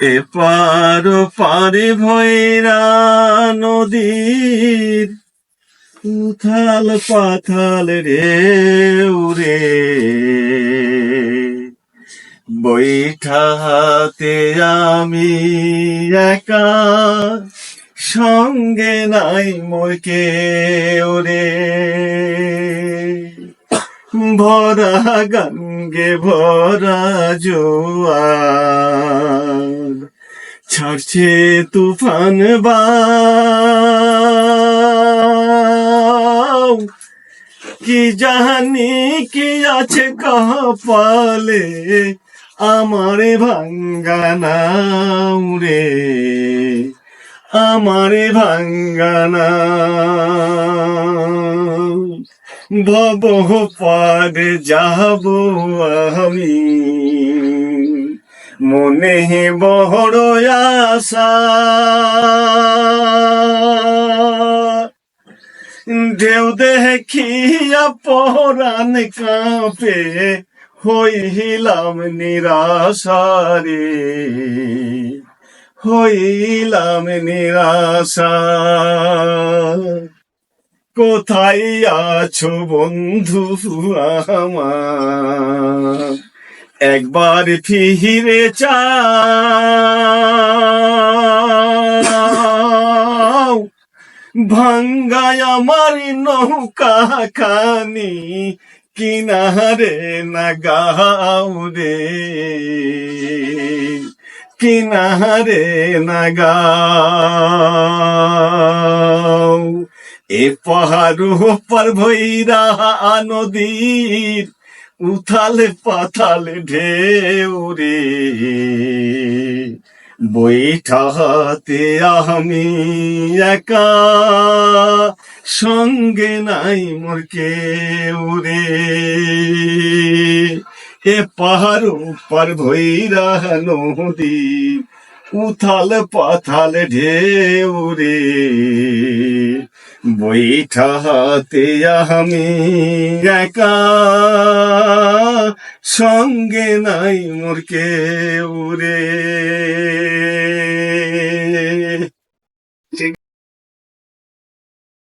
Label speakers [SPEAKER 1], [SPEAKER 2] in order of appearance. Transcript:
[SPEAKER 1] এপার পারে ভৈরা নদীর, উথাল পাথাল রে উরে বৈঠা হাতে আমি একা, সঙ্গে নাই মোর কে ওরে ভরা গঙ্গে ভরা জোয়ার ছাড়ছে তুফান বাউ কি জানি কি আছে কপালে আমারে ভাঙ্গানা রে। আমারে ভাঙ্গানা ভব পারে যাব আমি। মনে বড় আশা। ঢেউ দেখিয়া পরাণ কাঁপে, হইলাম নিরাশারে হইলাম নিরাশা। কোথায় আছো বন্ধু আমার? একবার ফিরে চাও ভাঙ্গায় আমার নৌকা খানি, কিনারে না গাও রে। কিনারে না গাও। এ পাহাড় পর ভৈরা নদীর উথাল পাথাল ঢেউ রে। বৈঠাতে আমি একা, সঙ্গে নাই মোর কেউ রে। এ পাহাড় পর ভৈরা নদী উথাল পাথাল ঢেউ রে বৈঠাতে আমি একা সঙ্গে নাই মোর কেউ রে